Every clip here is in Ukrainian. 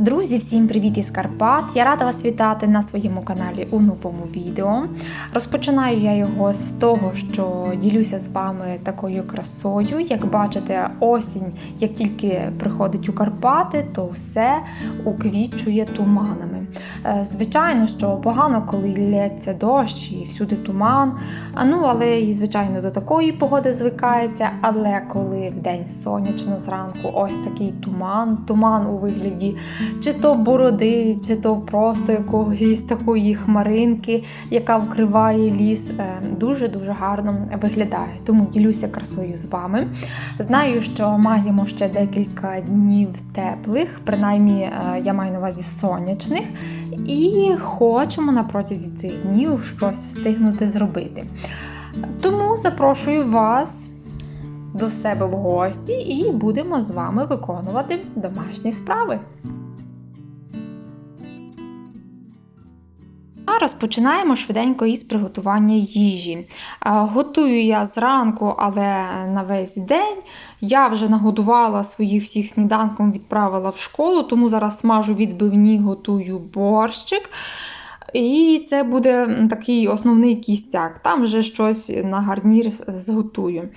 Друзі, всім привіт із Карпат! Я рада вас вітати на своєму каналі у новому відео. Розпочинаю я його з того, що ділюся з вами такою красою. Як бачите, осінь, як тільки приходить у Карпати, то все уквічує туманами. Е, Звичайно, що погано, коли лється дощ і всюди туман. А ну, але і звичайно до такої погоди звикається. Але коли в день сонячно зранку, ось такий туман, туман у вигляді чи то бороди, чи то просто якоїсь такої хмаринки, яка вкриває ліс, е, дуже-дуже гарно виглядає. Тому ділюся красою з вами. Знаю, що маємо ще декілька днів теплих, принаймні е, я маю на увазі сонячних, і хочемо на протязі цих днів щось встигнути зробити. Тому запрошую вас. До себе в гості і будемо з вами виконувати домашні справи. Розпочинаємо швиденько із приготування їжі. Готую я зранку, але на весь день. Я вже нагодувала своїх всіх сніданком, відправила в школу, тому зараз смажу відбивні, готую борщик. І це буде такий основний кістяк. Там вже щось на гарнір зготую.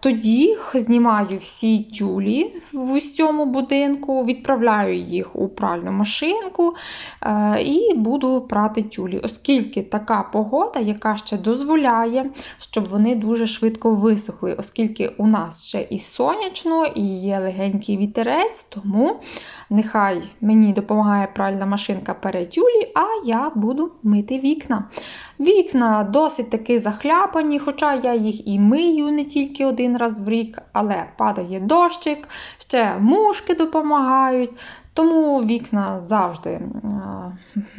Тоді знімаю всі тюлі в усьому будинку, відправляю їх у пральну машинку і буду прати тюлі, оскільки така погода, яка ще дозволяє, щоб вони дуже швидко висохли, оскільки у нас ще і сонячно, і є легенький вітерець, тому нехай мені допомагає пральна машинка пере тюлі, а я буду мити вікна. Вікна досить таки захляпані, хоча я їх і мию не тільки один раз в рік, але падає дощик, ще мушки допомагають. Тому вікна завжди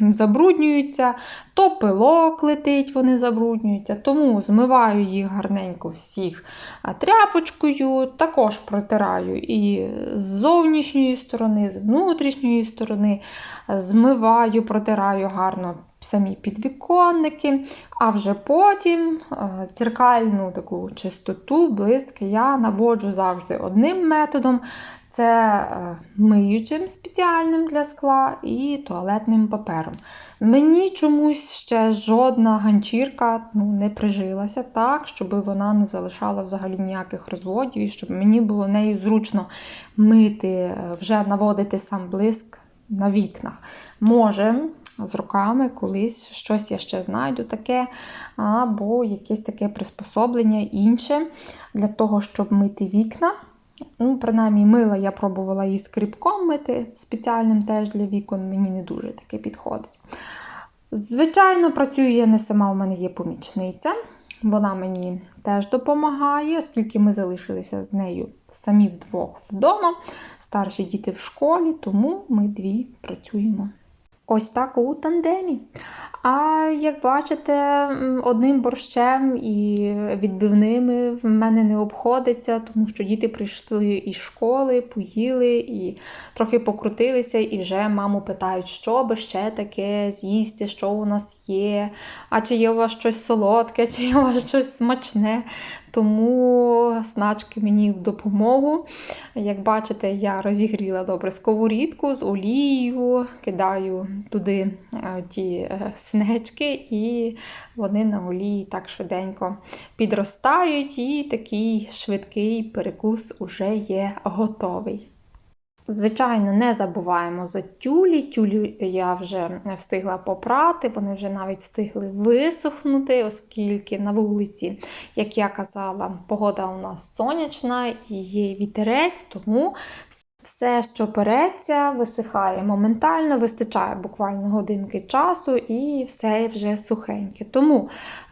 забруднюються, то пилок летить, вони забруднюються. Тому змиваю їх гарненько всіх тряпочкою, також протираю і з зовнішньої сторони, з внутрішньої сторони, змиваю, протираю гарно самі підвіконники, а вже потім е, дзеркальну таку чистоту, блиск я наводжу завжди одним методом. Це е, миючим спеціальним для скла і туалетним папером. Мені чомусь ще жодна ганчірка ну, не прижилася так, щоб вона не залишала взагалі ніяких розводів, і щоб мені було нею зручно мити, е, вже наводити сам блиск на вікнах. Може, з руками колись щось я ще знайду таке, або якесь таке приспособлення інше для того, щоб мити вікна. Ну, Принаймні, мила я пробувала і скрипком мити спеціальним теж для вікон, мені не дуже таке підходить. Звичайно, працюю я не сама, у мене є помічниця. Вона мені теж допомагає, оскільки ми залишилися з нею самі вдвох вдома. Старші діти в школі, тому ми дві працюємо. Ось так у тандемі. А як бачите, одним борщем і відбивними в мене не обходиться, тому що діти прийшли із школи, поїли і трохи покрутилися, і вже маму питають, що би ще таке з'їсти, що у нас є, а чи є у вас щось солодке, чи є у вас щось смачне. Тому сначки мені в допомогу. Як бачите, я розігріла добре сковорідку з олією, кидаю туди ті снечки, і вони на олії так швиденько підростають, і такий швидкий перекус уже є готовий. Звичайно, не забуваємо за тюлі. Тюлі я вже встигла попрати, вони вже навіть встигли висохнути, оскільки на вулиці, як я казала, погода у нас сонячна і є вітерець, тому все, що переться, висихає моментально, вистачає буквально годинки часу і все вже сухеньке. Тому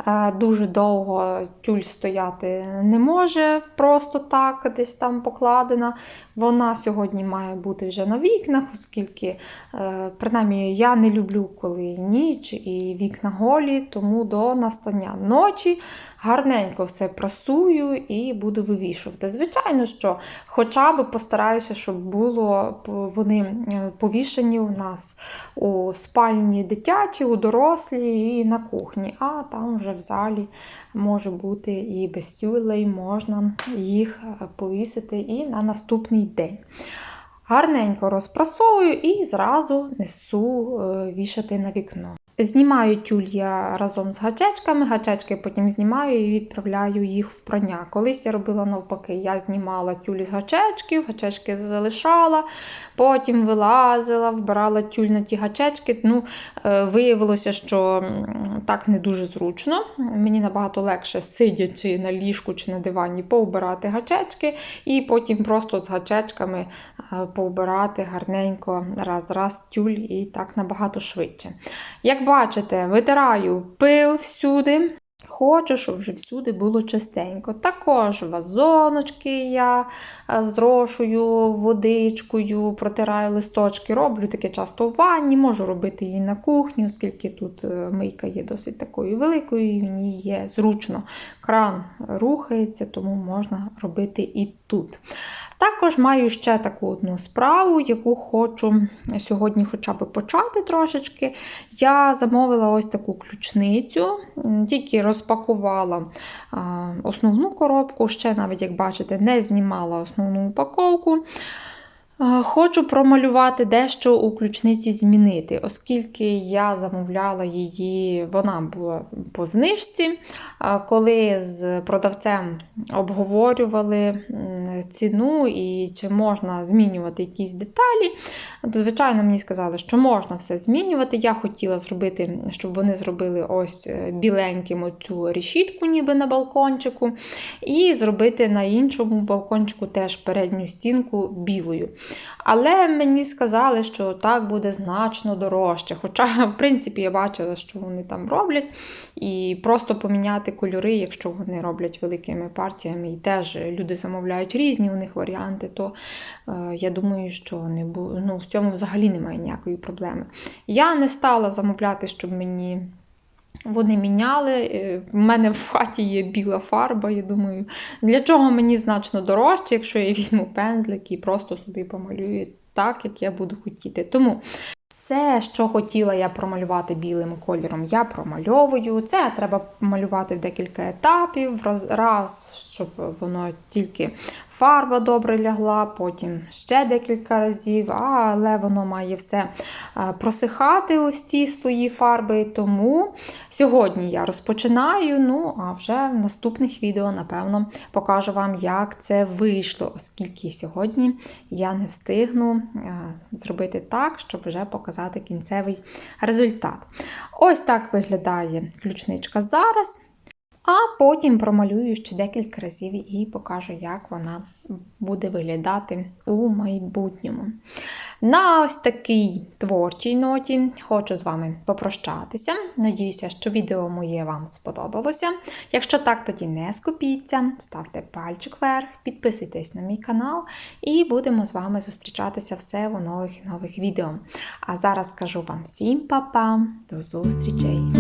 е, дуже довго тюль стояти не може, просто так, десь там покладена. Вона сьогодні має бути вже на вікнах, оскільки, е, принаймні, я не люблю, коли ніч і вікна голі, тому до настання ночі гарненько все прасую і буду вивішувати. Звичайно, що хоча б постараюся, щоб було вони повішені у нас у спальні дитячі, у дорослі і на кухні, а там вже в залі може бути і без тюлей, можна їх повісити і на наступний день. Гарненько розпрасовую і зразу несу е, вішати на вікно. Знімаю тюль я разом з гачечками, гачечки потім знімаю і відправляю їх в прання. Колись я робила навпаки, я знімала тюль з гачечків, гачечки залишала, потім вилазила, вбирала тюль на ті гачечки. Ну, е, виявилося, що так не дуже зручно. Мені набагато легше, сидячи на ліжку чи на дивані, повбирати гачечки і потім просто з гачечками е, повбирати гарненько раз-раз тюль і так набагато швидше. Як бачите, витираю пил всюди. Хочу, щоб вже всюди було чистенько. Також вазоночки я е, зрошую водичкою, протираю листочки. Роблю таке часто в ванні, можу робити її на кухні, оскільки тут е, мийка є досить такою великою, і в ній є зручно. Кран рухається, тому можна робити і тут. Також маю ще таку одну справу, яку хочу сьогодні хоча б почати трошечки. Я замовила ось таку ключницю, тільки розпакувала основну коробку, ще навіть, як бачите, не знімала основну упаковку. Хочу промалювати дещо у ключниці змінити, оскільки я замовляла її, вона була по знижці. Коли з продавцем обговорювали ціну і чи можна змінювати якісь деталі, то, звичайно, мені сказали, що можна все змінювати. Я хотіла зробити, щоб вони зробили ось е, біленьким оцю решітку, ніби на балкончику, і зробити на іншому балкончику теж передню стінку білою. Але мені сказали, що так буде значно дорожче. Хоча, в принципі, я бачила, що вони там роблять. І просто поміняти кольори, якщо вони роблять великими партіями, і теж люди замовляють різні у них варіанти, то е, я думаю, що не бу... ну, в цьому взагалі немає ніякої проблеми. Я не стала замовляти, щоб мені. Вони міняли. Е, В мене в хаті є біла фарба. Я думаю, для чого мені значно дорожче, якщо я візьму пензлик і просто собі помалюю так, як я буду хотіти. Тому все, що хотіла я промалювати білим кольором, я промальовую. Це треба малювати в декілька етапів. Раз, раз щоб воно тільки фарба добре лягла, потім ще декілька разів, але воно має все е, просихати, ось ці слої фарби. Тому сьогодні я розпочинаю. Ну, а вже в наступних відео, напевно, покажу вам, як це вийшло, оскільки сьогодні я не встигну е, зробити так, щоб вже показати кінцевий результат. Ось так виглядає ключничка зараз. А потім промалюю ще декілька разів і покажу, як вона буде виглядати у майбутньому. На ось такій творчій ноті хочу з вами попрощатися. Надіюся, що відео моє вам сподобалося. Якщо так, тоді не скупіться, ставте пальчик вверх, підписуйтесь на мій канал і будемо з вами зустрічатися все у нових і нових відео. А зараз кажу вам всім па-па, до зустрічей!